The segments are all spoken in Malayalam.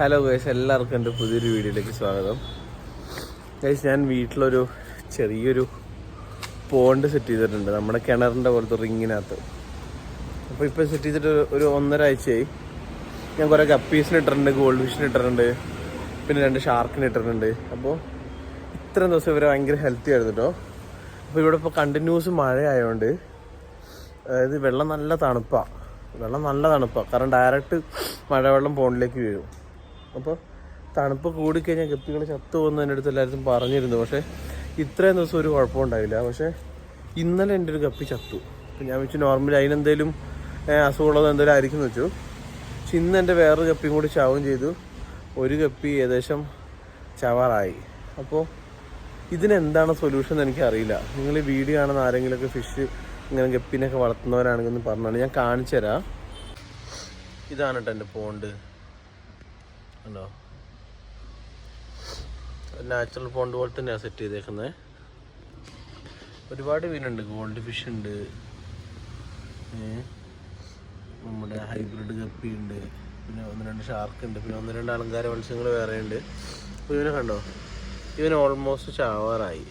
ഹലോ ഗൈസ് എല്ലാവർക്കും എന്റെ പുതിയൊരു വീഡിയോയിലേക്ക് സ്വാഗതം. ഗൈസ് ഞാൻ വീട്ടിലൊരു ചെറിയൊരു പോണ്ട് സെറ്റ് ചെയ്തിട്ടുണ്ട്. നമ്മുടെ കിണറിന്റെ പോലത്തെ റിങ്ങിനകത്ത്. അപ്പോൾ ഇപ്പോൾ സെറ്റ് ചെയ്തിട്ട് ഒരു- ഒന്നര ആഴ്ചയായി. ഞാൻ കുറേ കപ്പീസിന് ഇട്ടിട്ടുണ്ട് ഗോൾഡ് ഫിഷിന് ഇട്ടിട്ടുണ്ട് പിന്നെ രണ്ട് ഷാർക്കിന് ഇട്ടിട്ടുണ്ട്. അപ്പോൾ ഇത്രയും ദിവസം ഇവരെ ഭയങ്കര ഹെൽത്തി ആയിരുന്നു കേട്ടോ. അപ്പോൾ ഇവിടെ ഇപ്പോൾ കണ്ടിന്യൂസ് മഴ ആയതുകൊണ്ട് അതായത് വെള്ളം നല്ല തണുപ്പാണ് വെള്ളം നല്ല തണുപ്പാണ് കാരണം ഡയറക്റ്റ് മഴവെള്ളം പോണ്ടിലേക്ക് വീഴും. അപ്പോൾ തണുപ്പ് കൂടിക്കഴിഞ്ഞാൽ ഗപ്പികൾ ചത്തു പോകുന്ന എന്റെ അടുത്ത് എല്ലാവരും പറഞ്ഞിരുന്നു. പക്ഷേ ഇത്രയും ദിവസം ഒരു കുഴപ്പമുണ്ടായില്ല പക്ഷേ ഇന്നലെ എന്റെ ഒരു ഗപ്പി ചത്തു. അപ്പം ഞാൻ വെച്ച് നോർമലി അതിനെന്തേലും അസുഖമുള്ളത് എന്തെങ്കിലും ആയിരിക്കും വെച്ചു. പക്ഷെ ഇന്ന് എന്റെ വേറൊരു ഗപ്പിയും കൂടി ചാവുകയും ചെയ്തു. ഒരു ഗപ്പി ഏകദേശം ചവറായി. അപ്പോൾ ഇതിനെന്താണ് സൊല്യൂഷൻ എന്ന് എനിക്കറിയില്ല. നിങ്ങൾ ഈ വീഡിയോ കാണുന്ന ആരെങ്കിലുമൊക്കെ ഫിഷ് ഇങ്ങനെ ഗപ്പിനൊക്കെ വളർത്തുന്നവരാണെങ്കിൽ ഒന്ന് പറഞ്ഞാണ് ഞാൻ കാണിച്ചു തരാം ഇതാണ് കേട്ടോ എന്റെ പോണ്ട് ഉണ്ടോ? നാച്ചുറൽ പോണ്ട് പോലെ തന്നെയാണ് സെറ്റ് ചെയ്തേക്കുന്നത് ഒരുപാട് മീനുണ്ട് ഗോൾഡ് ഫിഷ് ഉണ്ട്. നമ്മുടെ ഹൈബ്രിഡ് കപ്പി ഉണ്ട്. പിന്നെ ഒന്ന് രണ്ട് ഷാർക്ക് ഉണ്ട്. പിന്നെ ഒന്ന് രണ്ട് അലങ്കാര മത്സ്യങ്ങൾ വേറെ ഉണ്ട്. അപ്പോൾ ഇവനെ കണ്ടോ? ഇവൻ ഓൾമോസ്റ്റ് ചാവാറായി.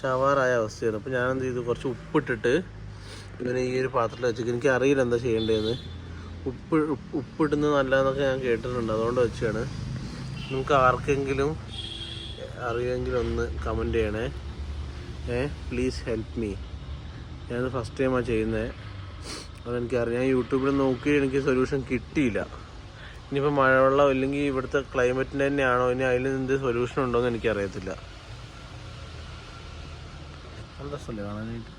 ചാവാറായ അവസ്ഥയാണ്. അപ്പോൾ ഞാനെന്ത് ചെയ്തു? കുറച്ച് ഉപ്പിട്ടിട്ട് ഇവനെ ഈ ഒരു പാത്രത്തിൽ വെച്ചിട്ട് എനിക്ക് അറിയില്ല എന്താ ചെയ്യേണ്ടതെന്ന് ഉപ്പ് ഉപ്പ്- ഉപ്പിടുന്നത് നല്ലതെന്നൊക്കെ ഞാൻ കേട്ടിട്ടുണ്ട്. അതുകൊണ്ട് വെച്ചാണ്. നമുക്ക് ആർക്കെങ്കിലും അറിയുമെങ്കിൽ ഒന്ന് കമന്റ് ചെയ്യണേ. ഏ പ്ലീസ് ഹെൽപ്പ് മീ ഞാൻ ഫസ്റ്റ് ടൈമാണ് ചെയ്യുന്നത് അതെനിക്കറിയാം. ഞാൻ യൂട്യൂബിൽ നോക്കി എനിക്ക് സൊല്യൂഷൻ കിട്ടിയില്ല. ഇനിയിപ്പോൾ മഴവെള്ളം ഇല്ലെങ്കിൽ ഇവിടുത്തെ ക്ലൈമറ്റിന്റെ തന്നെയാണോ? ഇനി അതിൽ എന്ത് സൊല്യൂഷൻ ഉണ്ടോ എന്ന് എനിക്കറിയത്തില്ല. നല്ല രസമല്ലേ കാണാനായിട്ട്.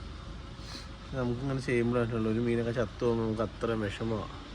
നമുക്കിങ്ങനെ ചെയ്യുമ്പോഴായിട്ടുള്ളൂ. ഒരു മീനൊക്കെ ചത്തു പോകുമ്പോൾ നമുക്ക് അത്ര വിഷമമാണ്